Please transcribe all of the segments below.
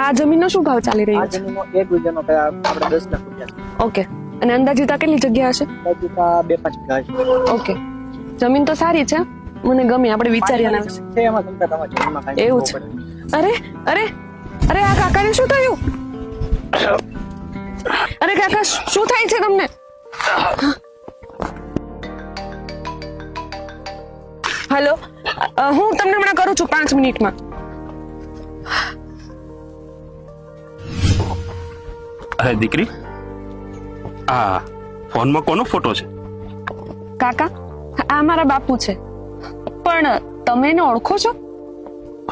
આ જમીનનો શું ભાવ ચાલી રહ્યો છે? જમીનનો એક વીઘાનો આપણે દસ લાખ રૂપિયા ઓકે. અને અંદાજિત કેટલી જગ્યા હશે? બાજુ તો આ બે પાંચ વીઘા ઓકે. જમીન તો સારી છે. મને ગમી આપણે વિચારીએ વિશે છે એમાં તમતા તમારા જમીનમાં કાંઈ એવું છે. અરે અરે અરે આ કાકાને શું થયું? અરે કાકા શું થાય છે તમને? હેલો હું તમને હમણાં કરું છું પાંચ મિનિટમાં. અરે દીકરી? આ ફોનમાં કોનો ફોટો છે? કાકા આ મારા બાપુ છે. પણ તમે એને ઓળખો છો?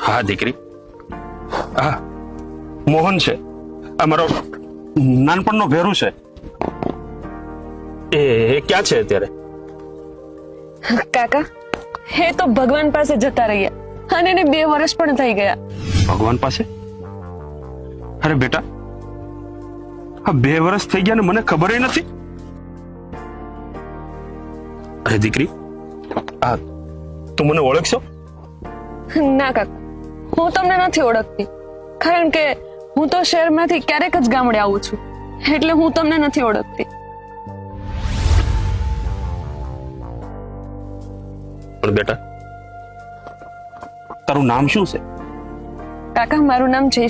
હા દીકરી. હા મોહન છે. અમારો નાનપણનો ભેરું છે. એ એ ક્યાં છે અત્યારે? કાકા હે તો ભગવાન પાસે જતા રહ્યા અને એને બે વર્ષ પણ થઈ ગયા. ભગવાન પાસે? અરે બેટા આ બે વર્ષ થઈ ગયા ને મને ખબર નથી. અરે દીકરી આ તું મને ઓળખશો? ના કાકા હું તમને નથી ઓળખતી. કારણ કે હું તો શહેરમાંથી ક્યારેક જ ગામડે આવું છું. એટલે હું તમને નથી ઓળખતી. પણ બેટા તારું નામ શું છે? કાકા મારું નામ જય